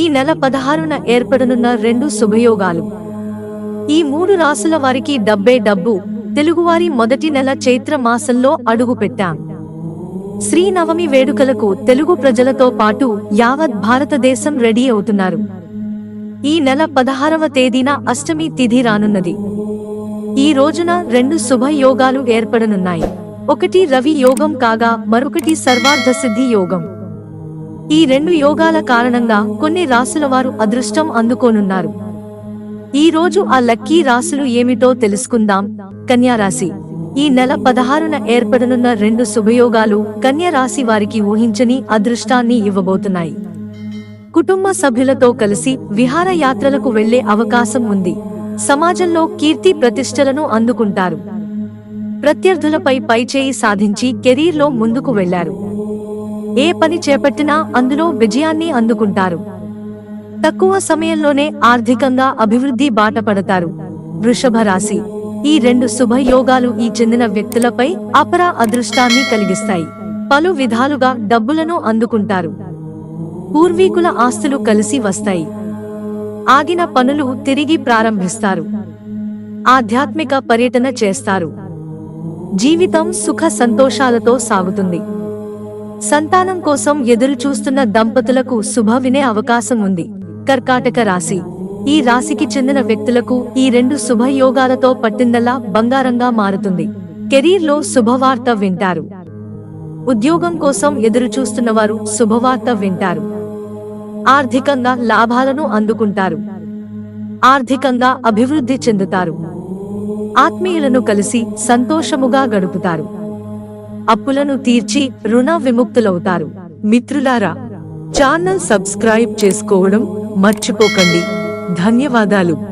ఈ నెల పదహారున ఏర్పడనున్న రెండు శుభయోగాలు. ఈ మూడు రాసుల వారికి డబ్బే డబ్బు తెలుగువారి మొదటి నెల చైత్ర మాసంలో అడుగుపెట్టాం శ్రీనవమి వేడుకలకు తెలుగు ప్రజలతో పాటు యావత్ భారతదేశం రెడీ అవుతున్నారు. ఈ నెల పదహారవ తేదీన అష్టమి తిథి రానున్నది. ఈ రోజున రెండు శుభ యోగాలు ఏర్పడనున్నాయి. ఒకటి రవి యోగం కాగా మరొకటి సర్వార్థ సిద్ధి యోగం. ఈ రెండు యోగాల కారణంగా కొన్ని రాసుల వారు అదృష్టం అందుకోనున్నారు. ఈ రోజు ఆ లక్కీ రాసులు ఏమిటో తెలుసుకుందాం. కన్యారాశి ఈ నెల పదహారున ఏర్పడనున్న రెండు శుభయోగాలు కన్యరాశి వారికి ఊహించని అదృష్టాన్ని ఇవ్వబోతున్నాయి. కుటుంబ సభ్యులతో కలిసి విహారయాత్రలకు వెళ్ళే అవకాశం ఉంది. సమాజంలో కీర్తి ప్రతిష్టలను అందుకుంటారు. ప్రత్యర్థులపై పైచేయి సాధించి కెరీర్లో ముందుకు వెళ్ళారు. ఏ పని చేపట్టినా అందులో విజయాన్ని అందుకుంటారు. తక్కువ సమయంలోనే ఆర్థికంగా అభివృద్ధి బాట పడతారు. వృషభ రాశి. ఈ రెండు శుభయోగాలు ఈ చెందిన వ్యక్తులపై అపర అదృష్టాన్ని కలిగిస్తాయి. పలు విధాలుగా డబ్బులను అందుకుంటారు. పూర్వీకుల ఆస్తులు కలిసి వస్తాయి. ఆగిన పనులు తిరిగి ప్రారంభిస్తారు. ఆధ్యాత్మిక పర్యటన చేస్తారు. జీవితం సుఖ సంతోషాలతో సాగుతుంది. సంతానం కోసం ఎదురు చూస్తున్న దంపతులకు శుభ వినే అవకాశం ఉంది. కర్కాటక రాశి. ఈ రాశికి చెందిన వ్యక్తులకు ఈ రెండు శుభయోగాలతో పట్టిందల్లా బంగారంగా మారుతుంది. కెరీర్లో శుభవార్త వింటారు. ఉద్యోగం కోసం ఎదురు చూస్తున్న వారు శుభవార్త వింటారు. ఆర్థికంగా లాభాలను అందుకుంటారు. ఆర్థికంగా అభివృద్ధి చెందుతారు. ఆత్మీయులను కలిసి సంతోషముగా గడుపుతారు. అప్పులను తీర్చి రుణ విముక్తులవుతారు. మిత్రులారా ఛానల్ సబ్స్క్రైబ్ చేసుకోవడం మర్చిపోకండి. ధన్యవాదాలు.